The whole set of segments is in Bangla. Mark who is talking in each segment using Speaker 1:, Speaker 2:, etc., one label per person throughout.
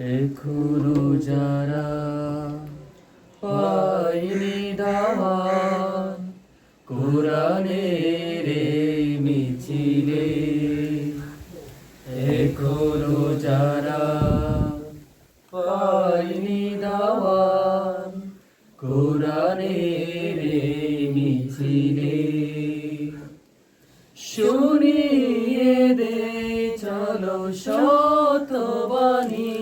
Speaker 1: এখনও যারা পাইনি দাওয়াত, কোরআনের এই মিছিলে, এখনও যারা পাইনি দাওয়াত, কোরআনের এই মিছিলে শুনিয়ে দে চলো শতবাণী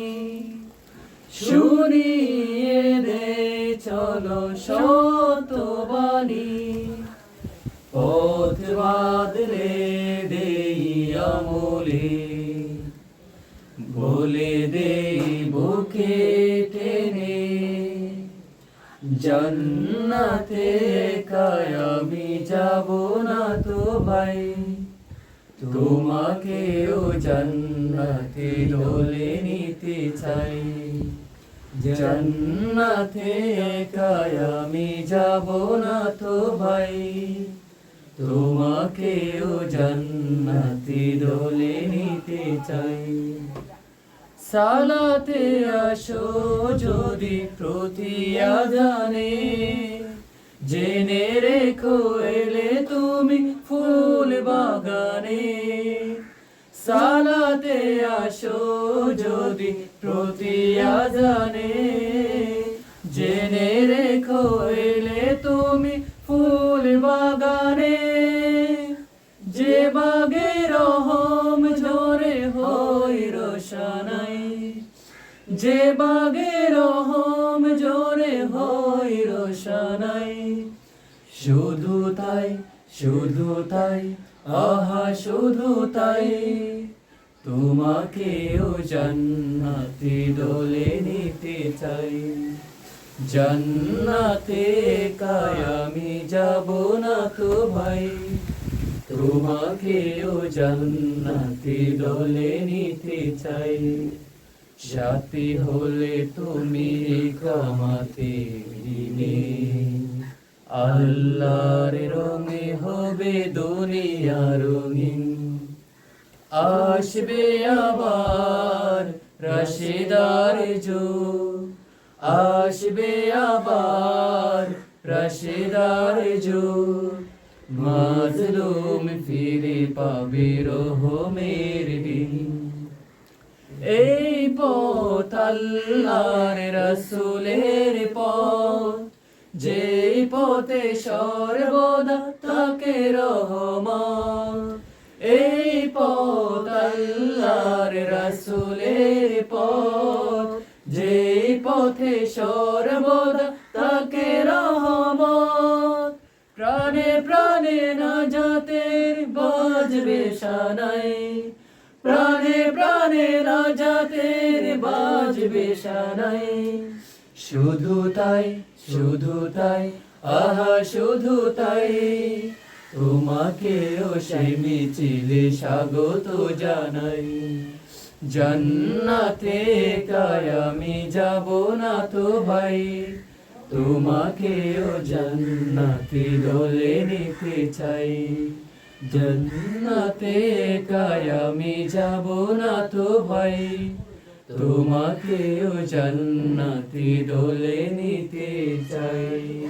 Speaker 1: শুনিয়ে দে, চলো শতবাণী পথ বাদলে দেই আমলে বলে দেই বুকে টেনে, জন্নাতে আমি যাব না তো ভাই। তোমাকেও জান্নাতে দোলে নিতে চাই। জান্নাতে একাই আমি যাব না তো ভাই। তোমাকেও জান্নাতে দোলে নিতে চাই। সালাতে আসো যদি প্রতি আজানে, জেনে রেখো এলে সালাতে আসো যদি প্রতি আজানে। জেনে রেখো, এলে তুমি ফুল বাগানে। যে বাগে রহম ঝরে হই রোশনাই যে বাগে রহম ঝরে হই রোশনাই শুধু তাই শুধু তাই আহা, শুধু তাই। তোমাকেও জান্নাতে দোলে নিতে চাই। জান্নাতে কায় আমি যাব না তো ভাই। তোমাকেও জান্নাতে দলে নিতে চাই। সাথী হলে তুমি কামাতে আল্লাহর রঙে হবে দুনিয়া রঙিন আসবে আবার রশিদার যো আসবে আবার রশিদার যো মাজলুম ফিরে পাবে রহমের দিন। এই পথ আল্লাহর রসুলের পথ। যেই পথে সর্বদা তাকে রহমান পথে সর্বদা তাকে রহমান প্রাণে প্রাণে না যাতের বাজবে সানাই প্রাণে প্রাণে না যাতের বাজবে সানাই শুধু তাই শুধু তাই, আহা, শুধু তাই। তোমাকেও সেই মিছিলে স্বাগত জানাই। জান্নাতে কায় আমি যাব না তো ভাই। তোমাকেও জান্নাতে দলে নিতে চাই। জান্নাতে কায় আমি যাব না তো ভাই। তোমাকেও জান্নাতে দলে নিতে চাই।